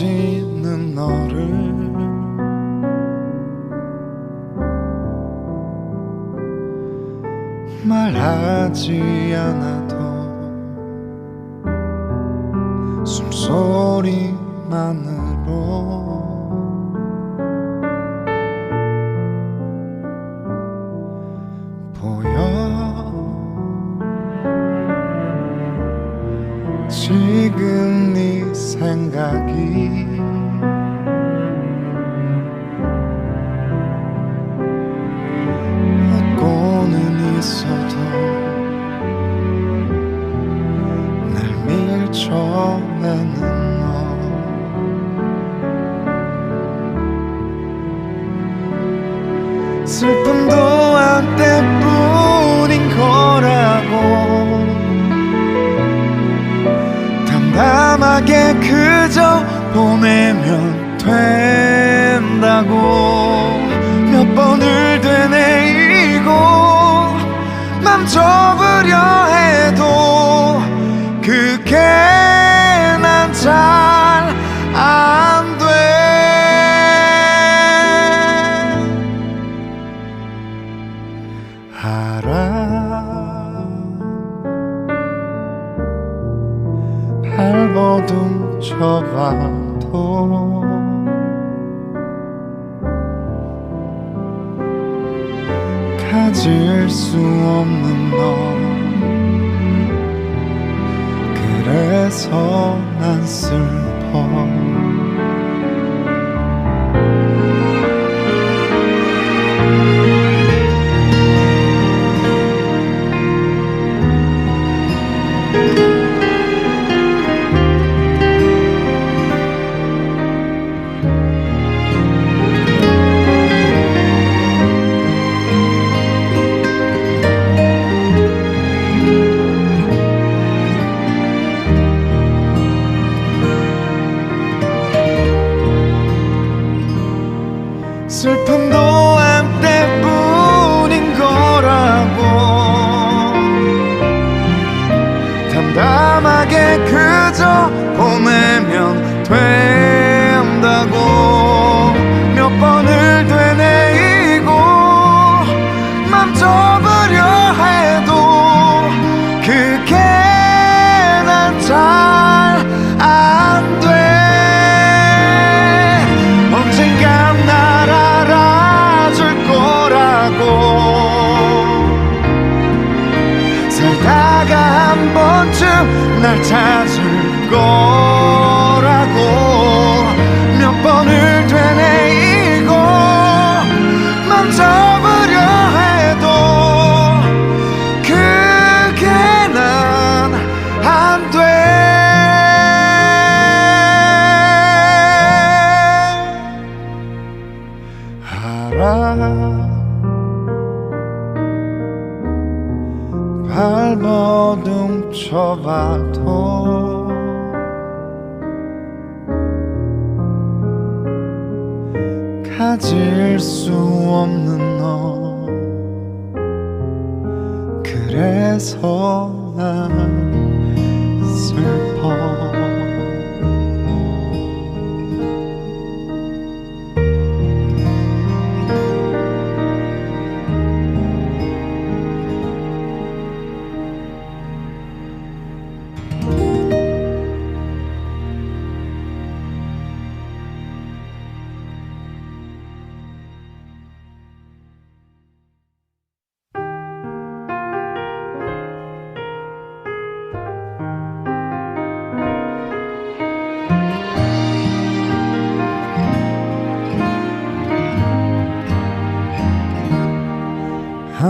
watching 보내면 된다고 몇 번을 되뇌이고 맘 접으려 해도 그게 난 잘. 수 없는 너. 그래서 난 슬퍼.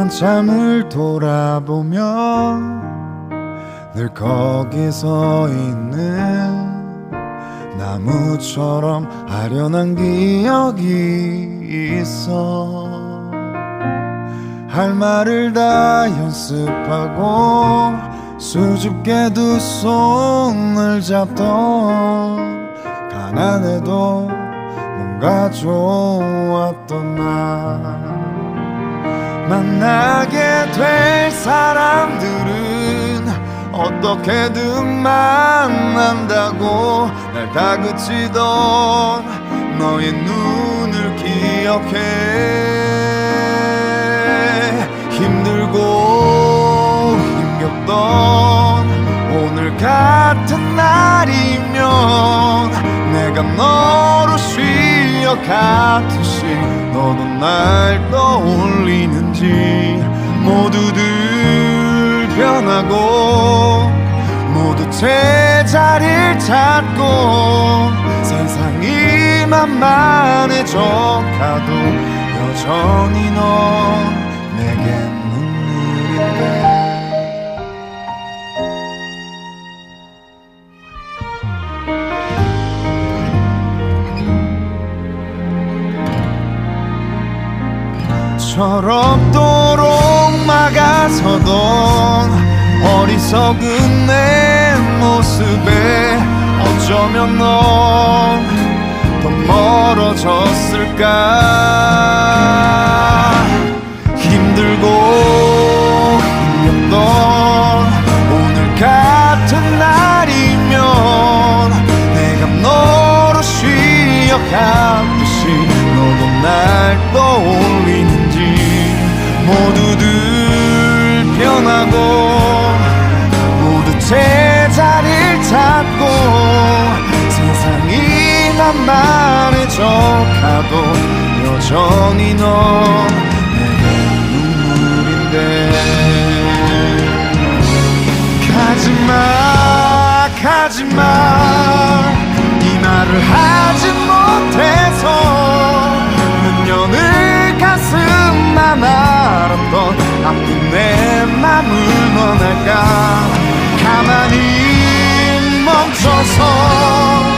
한참을 돌아보며 늘 거기 서 있는 나무처럼 아련한 기억이 있어. 할 말을 다 연습하고 수줍게 두 손을 잡던 가난해도 뭔가 좋았던 나 만나게 될 사람들은 어떻게든 만난다고 날 다그치던 너의 눈을 기억해. 힘들고 힘겹던 오늘 같은 날이면 내가 너로 쉬어 같듯이 너는 날 떠올리는 지 모두들 변하고 모두 제자리를 찾고 세상이 만만해져 가도 여전히 넌 철없도록 막아서던 어리석은 내 모습에 어쩌면 넌 더 멀어졌을까? 힘들고 힘겹던 오늘 같은 날이면 내가 너로 쉬어 가듯이 너도 날 떠올리는지 모두들 변하고 모두 제자리를 찾고 세상이 만만해져 가도 여전히 넌 내게 눈물인데. 가지마 가지마. 이 말을 하지 못 내 맘을 넌 알까? 가만히 멈춰서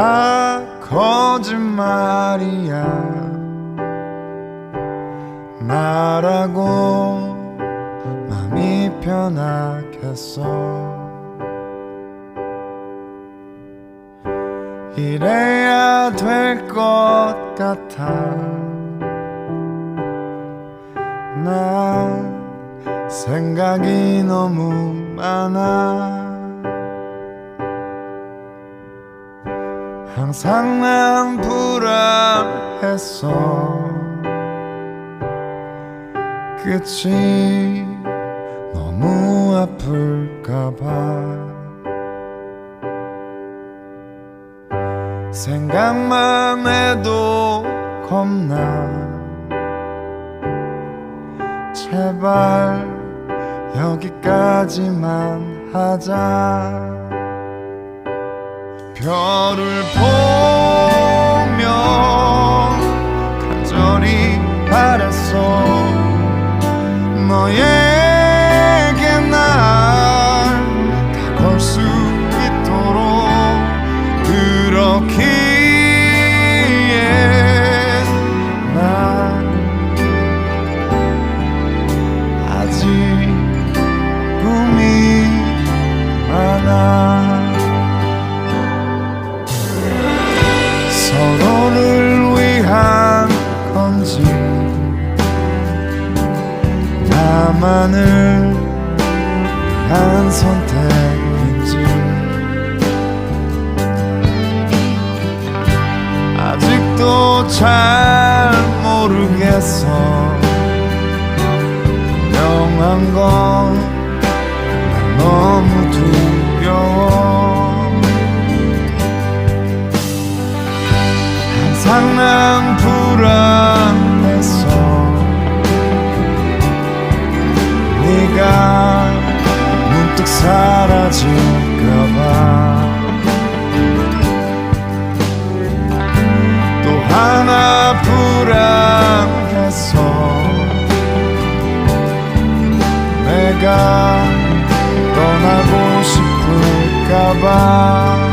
다 거짓말이야. 말하고 맘이 편하겠어. 이래야 될 것 같아. 난 생각이 너무 많아 항상 난 불안했어 끝이 너무 아플까봐 생각만 해도 겁나 제발 여기까지만 하자 별을 보며 잘 모르겠어. 명한 건 너무 두려워. 항상 난 불안해서 네가 문득 사라질까봐 하나 불안해서 내가 떠나고 싶을까봐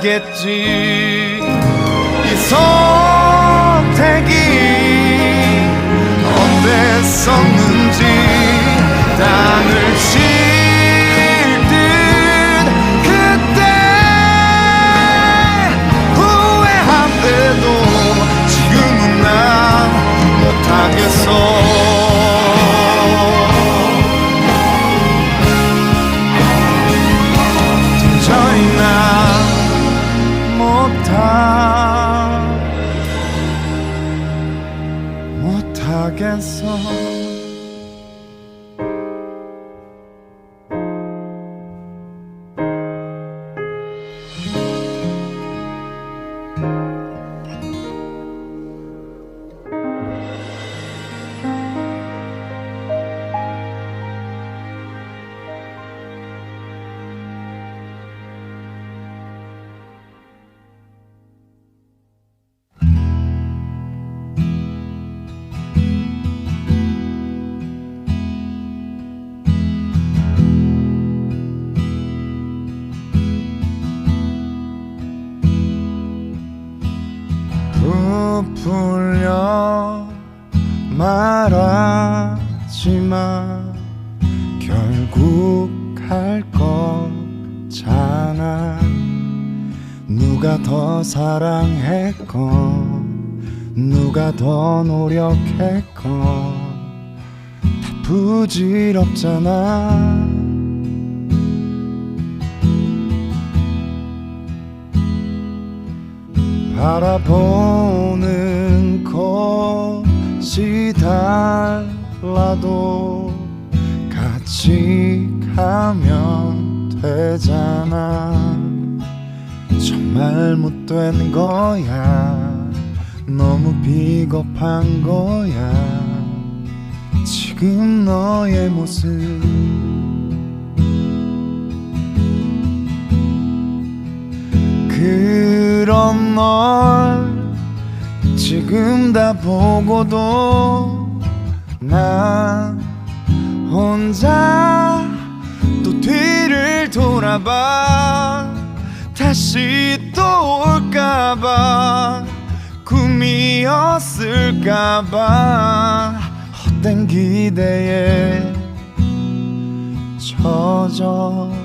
알겠지. 이 선택이 어땠었는지 땅을 칠듯 그때 후회한데도 지금은 난 못하겠어 말하지만 결국 할 거잖아. 누가 더 사랑했건 누가 더 노력했건 다 부질없잖아. 바라보는 곳 이 달라도 같이 가면 되잖아. 정말 못된 거야. 너무 비겁한 거야. 지금 너의 모습. 그런 널 지금 다 보고도 난 혼자 또 뒤를 돌아봐. 다시 또 올까봐 꿈이었을까봐. 헛된 기대에 젖어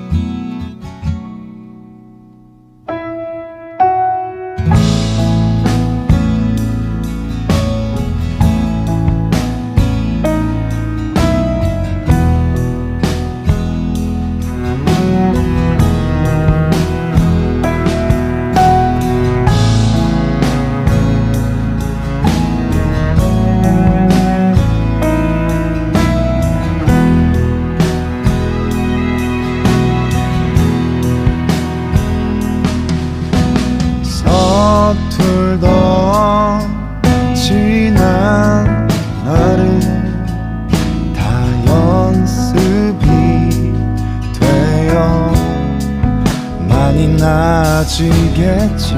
사라지겠지.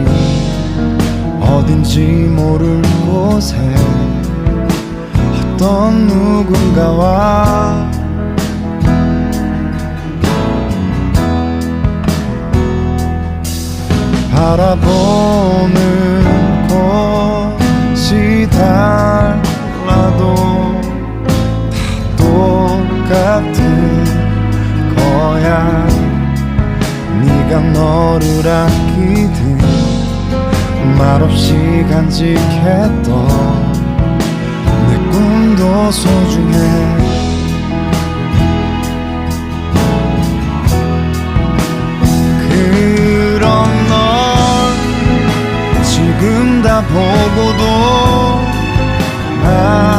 어딘지 모를 곳에 어떤 누군가와 바라보는 곳이 달라도 다 똑같아. 내가 너를 아끼듯 말없이 간직했던 내 꿈도 소중해. 그런 널 지금 다 보고도 나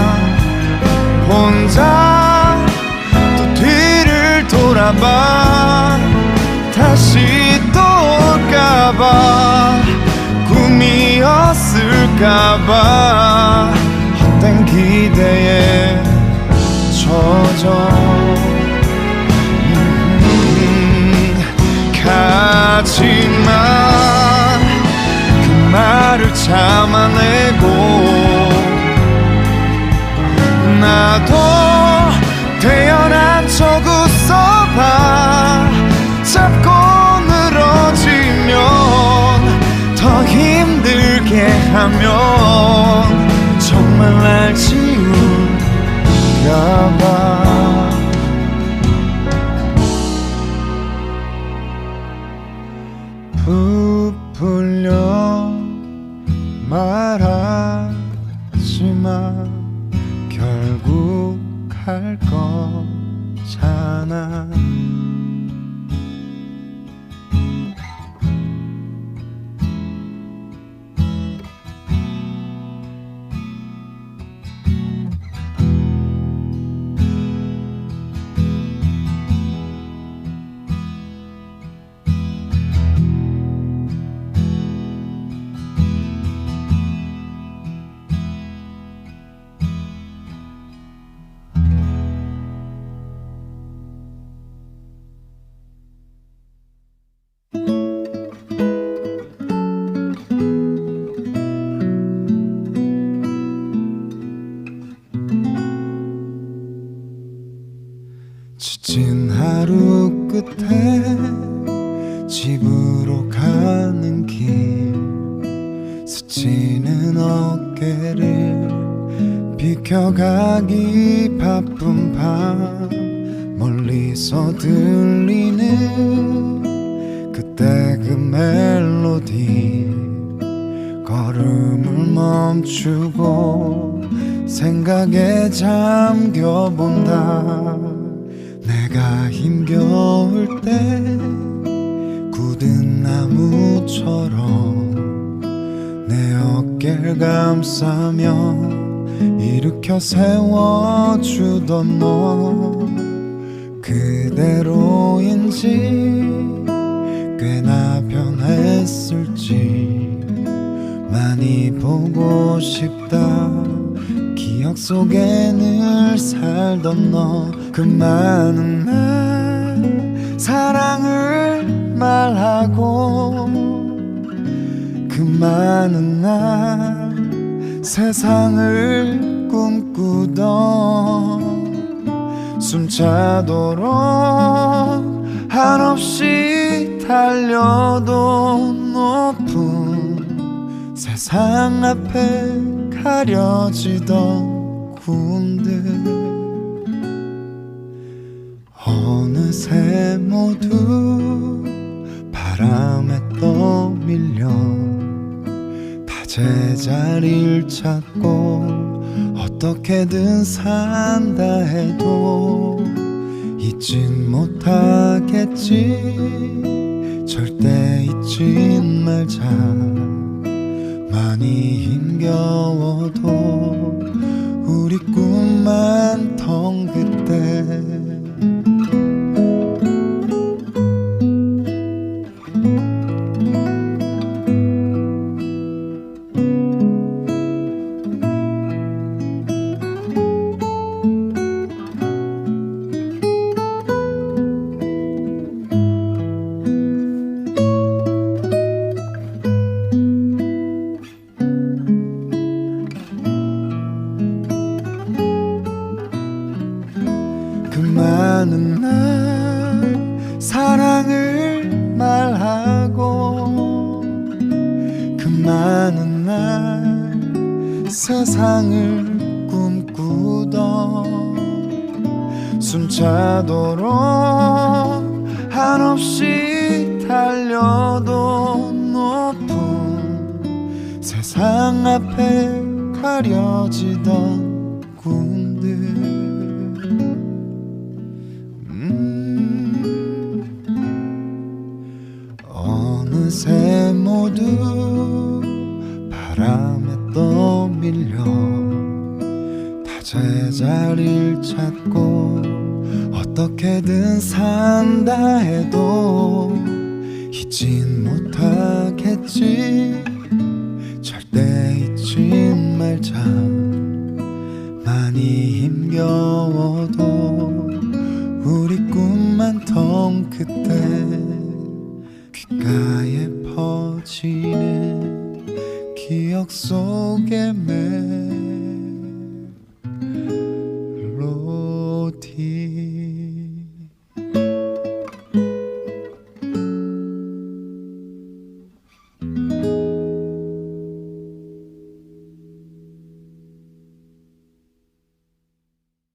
혼자 또 뒤를 돌아봐. 다시 또 올까봐 꿈이었을까봐 헛된 기대에 젖어 음, 가지만 그 말을 참아내고 나도 거 지친 하루 끝에 집으로 가는 길. 스치는 어깨를 비켜가기 바쁜 밤. 멀리서 들리는 그때 그 멜로디. 걸음을 멈추고 생각에 잠겨본다 힘겨울 때 굳은 나무처럼 내 어깨를 감싸며 일으켜 세워주던 너 그대로인지 꽤나 변했을지 많이 보고 싶다. 기억 속에 늘 살던 너 그 많은 날 사랑을 말하고 그 많은 날 세상을 꿈꾸던 숨차도록 한없이 달려도 높은 세상 앞에 가려지던 꿈들 어느새 모두 바람에 떠밀려 다 제자리를 찾고 어떻게든 산다 해도 잊진 못하겠지. 절대 잊진 말자. 많이 힘겨워도 우리 꿈 많던 그때 많은 날 세상을 꿈꾸던 숨차도록 한없이 달려도 높은 세상 앞에 가려지던 꿈들. 음, 어느새 모두 제자리를 찾고 어떻게든 산다 해도 잊진 못하겠지. 절대 잊지 말자. 많이 힘겨워도 우리 꿈만 던 그때 귓가에 퍼지는 기억 속